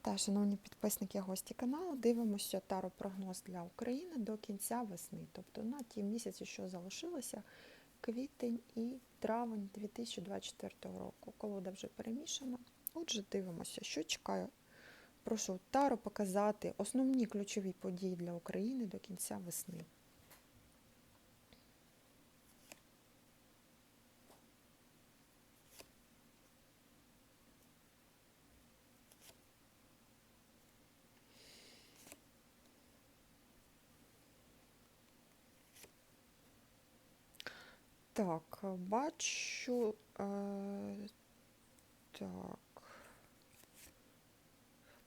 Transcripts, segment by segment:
Вітаю, шановні підписники гості каналу. Дивимося таро-прогноз для України до кінця весни. Тобто на ті місяці, що залишилося, квітень і травень 2024 року. Колода вже перемішана. Отже, дивимося, що чекаю. Прошу Таро показати основні ключові події для України до кінця весни. Так, бачу. Е, так.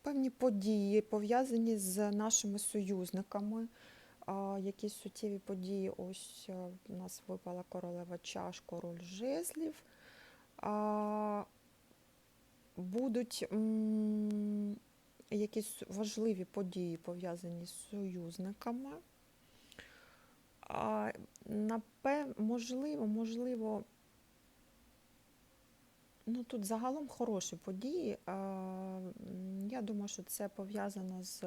Певні події пов'язані з нашими союзниками. А, якісь суттєві події. Ось е, у нас випала королева чаш, король жезлів. А, будуть м, якісь важливі події пов'язані з союзниками. Напев, можливо, можливо, ну тут загалом хороші події. Я думаю, що це пов'язано з.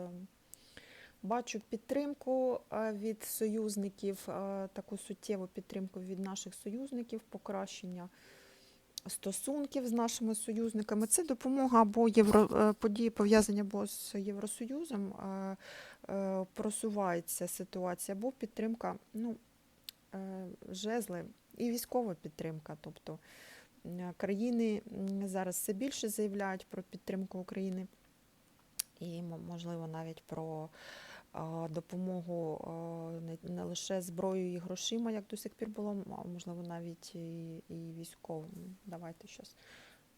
Бачу підтримку від союзників, таку суттєву підтримку від наших союзників, покращення стосунків з нашими союзниками. Це допомога або євро, е, події пов'язані або з Євросоюзом, е, просувається ситуація, або підтримка, ну, жезли і військова підтримка. Тобто е, країни зараз все більше заявляють про підтримку України і, можливо, навіть про допомогу не, не лише зброєю і грошима, як до сих пір було, а можливо, навіть і, військовим. Давайте щось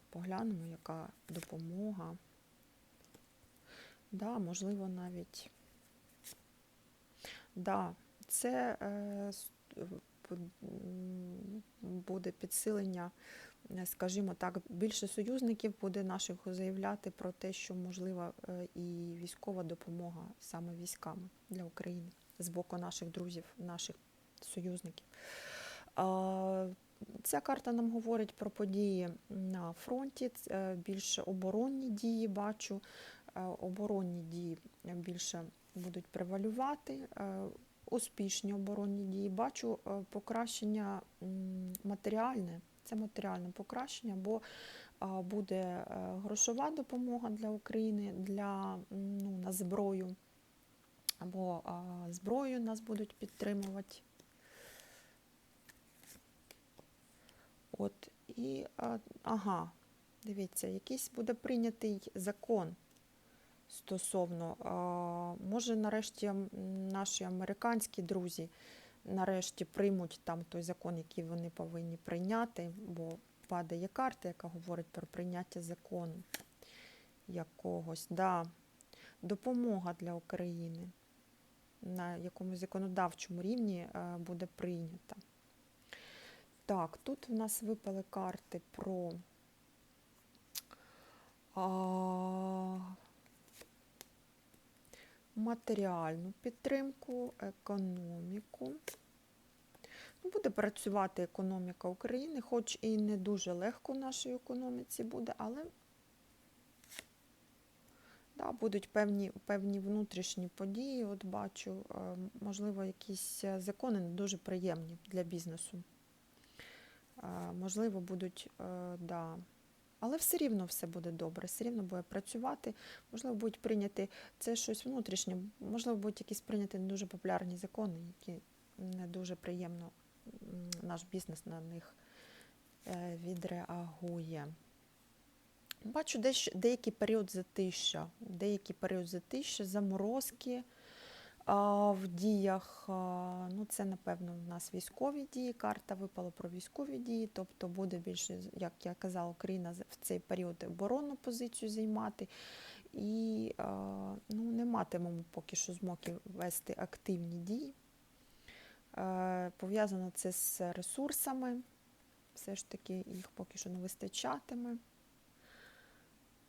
поглянемо, яка допомога. Да, можливо, навіть. Да, це е, е, буде підсилення, е, скажімо так, більше союзників буде наших заявляти про те, що можлива е, і військова допомога саме військами для України з боку наших друзів, наших союзників. Ця карта нам говорить про події на фронті, е, більше оборонні дії бачу. Оборонні дії більше будуть превалювати. Е, Успішні оборонні дії. Бачу е, покращення матеріальне, це матеріальне покращення, бо буде е, грошова допомога для України для ну, на зброю, або зброю нас будуть підтримувати. От і ага, дивіться, якийсь буде прийнятий закон стосовно, може, нарешті наші американські друзі нарешті приймуть там той закон, який вони повинні прийняти, бо падає карта, яка говорить про прийняття закону якогось. Да. Допомога для України на якомусь законодавчому рівні е, буде прийнята. Так, тут в нас випали карти про а, матеріальну підтримку, економіку. Ну, Буде працювати економіка України, хоч і не дуже легко в нашій економіці буде, але да, будуть певні, певні внутрішні події. От бачу, е, можливо, якісь закони не дуже приємні для бізнесу. Е, Можливо, будуть, е, да. Але все рівно все буде добре, все рівно буде працювати. Можливо, будуть прийняти це щось внутрішнє, можливо, будуть якісь прийняті не дуже популярні закони, які не дуже приємно наш бізнес на них е, відреагує. Бачу деякий період затища, деякий період затища, заморозки в діях. Ну, це, напевно, в нас військові дії. Карта випала про військові дії, тобто буде більше, як я казала, Україна в цей період оборонну позицію займати. І ну, не матимемо поки що змоги вести активні дії. Пов'язано це з ресурсами. Все ж таки їх поки що не вистачатиме.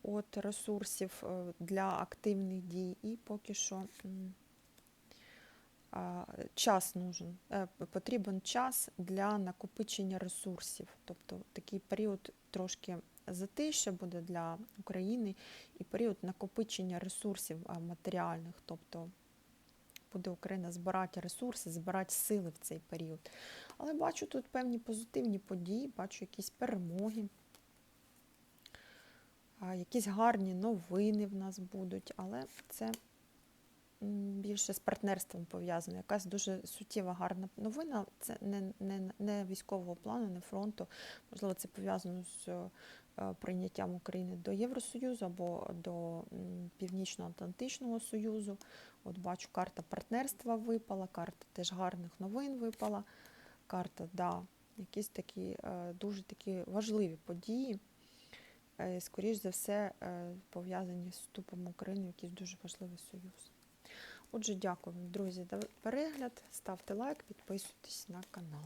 От ресурсів е, для активних дій, і поки що час нужен, е, потрібен час для накопичення ресурсів. Тобто такий період трошки затища буде для України і період накопичення ресурсів матеріальних, тобто буде Україна збирати ресурси, збирати сили в цей період. Але бачу тут певні позитивні події, бачу якісь перемоги, якісь гарні новини в нас будуть, але це більше з партнерством пов'язано. Якась дуже суттєва гарна новина. Це не, не, не військового плану, не фронту. Можливо, це пов'язано з е, прийняттям України до Євросоюзу або до Північно-Атлантичного Союзу. От бачу, карта партнерства випала, карта теж гарних новин випала. Карта, да, якісь такі е, дуже такі важливі події. Е, Скоріш за все, пов'язані з вступом України в якийсь дуже важливий союз. Отже, дякую друзі, за перегляд. Ставте лайк, підписуйтесь на канал.